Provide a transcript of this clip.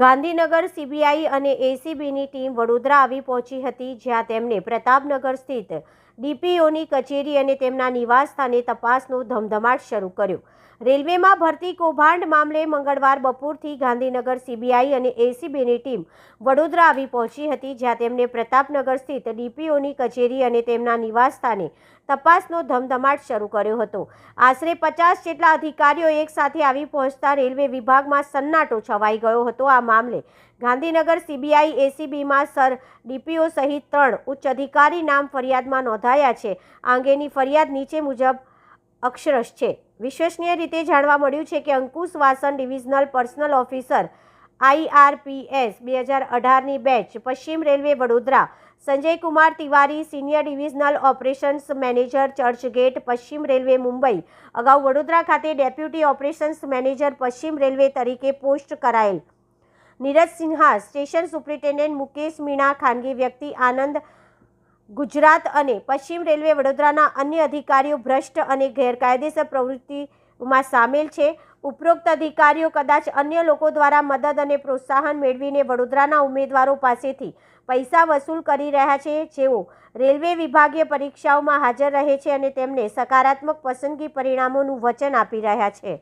Gandhinagar CBI અને એસીબીની team Vadodara આવી પહોંચી હતી, જ્યાં તેમને પ્રતાપનગર સ્થિત ડીપીઓની કચેરી અને તેમના નિવાસ સ્થાને તપાસનો ધમધમાટ શરૂ કર્યો. રેલવેમાં ભરતી કૌભાંડ મામલે મંગળવાર બપોરથી ગાંધીનગર સીબીઆઈ અને એસીબીની ટીમ વડોદરા આવી પહોંચી હતી, જ્યાં તેમને પ્રતાપનગર સ્થિત ડીપીઓની કચેરી અને તેમના નિવાસ સ્થાને તપાસનો ધમધમાટ શરૂ કર્યો હતો. આશરે પચાસ જેટલા અધિકારીઓ એકસાથે આવી પહોંચતા રેલવે વિભાગમાં સન્નાટો છવાઈ ગયો હતો. આ મામલે ગાંધીનગર સીબીઆઈ, એસીબીમાં સર ડીપીઓ સહિત ત્રણ ઉચ્ચ અધિકારી નામ ફરિયાદમાં નોંધાયા છે. આ અંગેની ફરિયાદ નીચે મુજબ અક્ષરશ છે. વિશ્વસનીય રીતે જાણવા મળ્યું છે કે Ankush Vasan divisional personnel officer IRPS બે હજાર અઢારની બેચ પશ્ચિમ railway Vadodara, Sanjay Kumar Tiwari senior divisional operations manager Churchgate પશ્ચિમ રેલવે મુંબઈ, અગાઉ વડોદરા ખાતે ડેપ્યુટી ઓપરેશન્સ મેનેજર પશ્ચિમ રેલવે તરીકે પોસ્ટ કરાયેલ. નીરજ સિન્હા, સ્ટેશન સુપ્રિન્ટેન્ડન્ટ મુકેશ મીણા, ખાનગી વ્યક્તિ આનંદ ગુજરાત અને પશ્ચિમ રેલવે વડોદરાના અન્ય અધિકારીઓ ભ્રષ્ટ અને ગેરકાયદેસર પ્રવૃત્તિમાં સામેલ છે. ઉપરોક્ત અધિકારીઓ કદાચ અન્ય લોકો દ્વારા મદદ અને પ્રોત્સાહન મેળવીને વડોદરાના ઉમેદવારો પાસેથી પૈસા વસૂલ કરી રહ્યા છે. જેઓ રેલવે વિભાગીય પરીક્ષાઓમાં હાજર રહે છે અને તેમને સકારાત્મક પસંદગી પરિણામોનું વચન આપી રહ્યા છે.